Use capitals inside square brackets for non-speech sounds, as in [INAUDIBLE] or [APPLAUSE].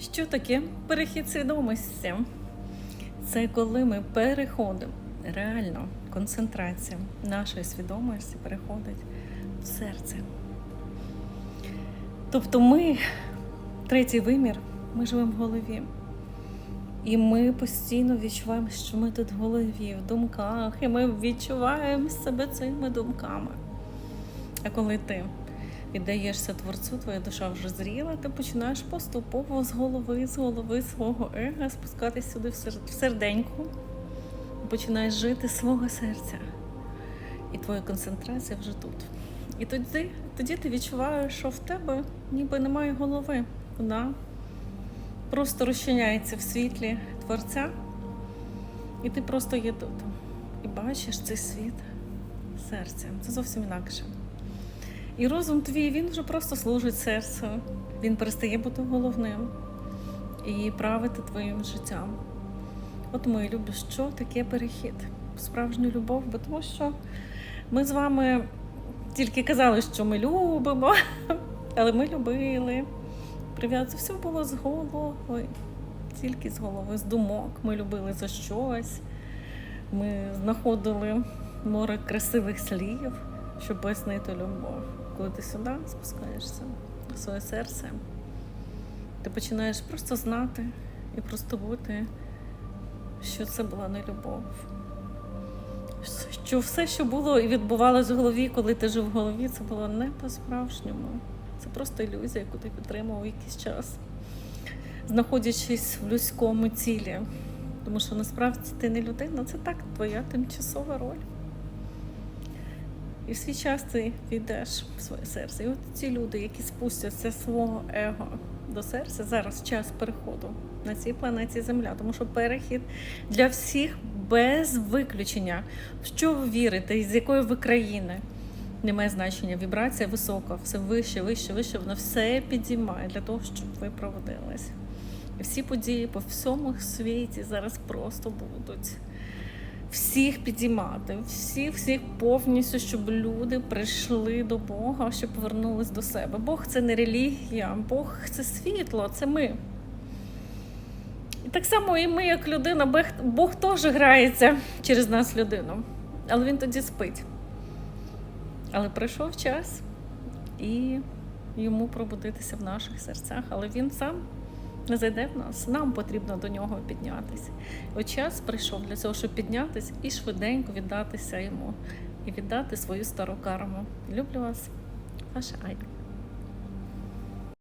Що таке перехід свідомості? Це коли ми переходимо, реально концентрація нашої свідомості переходить в серце. Тобто ми, третій вимір, ми живемо в голові. І ми постійно відчуваємо, що ми тут в голові, в думках, і ми відчуваємо себе цими думками. А коли ти віддаєшся творцю, твоя душа вже зріла, ти починаєш поступово з голови, з голови свого ега спускатись сюди в сер- в серденьку, починаєш жити свого серця. І твоя концентрація вже тут. І тоді, тоді ти відчуваєш, що в тебе ніби немає голови. Вона просто розчиняється в світлі творця, і ти просто є тут. І бачиш цей світ серцем. Це зовсім інакше. І розум твій він вже просто служить серцю. Він перестає бути головним і правити твоїм життям. От мої любі, що таке перехід? Справжню любов, бо тому що ми з вами тільки казали, що ми любимо, [LAUGHS] але ми любили. Прив'язку все було з голови, тільки з голови, з думок. Ми любили за щось. Ми знаходили море красивих слів, щоб пояснити любов. Коли ти сюди спускаєшся в своє серце, ти починаєш просто знати і просто бути, що це була не любов. Що все, що було і відбувалося в голові, коли ти жив в голові, це було не по-справжньому. Це просто ілюзія, яку ти підтримував якийсь час, знаходячись в людському тілі. Тому що насправді ти не людина, це так твоя тимчасова роль. І в свій час ти війдеш в своє серце. І от ці люди, які спустяться з свого его до серця, зараз час переходу на цій планеті Земля. Тому що перехід для всіх без виключення. В що ви вірите, з якої ви країни? Немає значення. Вібрація висока, все вище, вище, вище, воно все підіймає для того, щоб ви проводились. І всі події по всьому світі зараз просто будуть всіх підіймати, всіх, всіх повністю, щоб люди прийшли до Бога, щоб повернулись до себе. Бог це не релігія, Бог це світло, це ми. І так само і ми, як людина, Бог, Бог теж грається через нас людину, але він тоді спить. Але прийшов час і йому пробудитися в наших серцях, але він сам не зайде в нас. Нам потрібно до нього піднятися. От час прийшов для цього, щоб піднятися і швиденько віддатися йому, і віддати свою стару карму. Люблю вас, ваша Аня.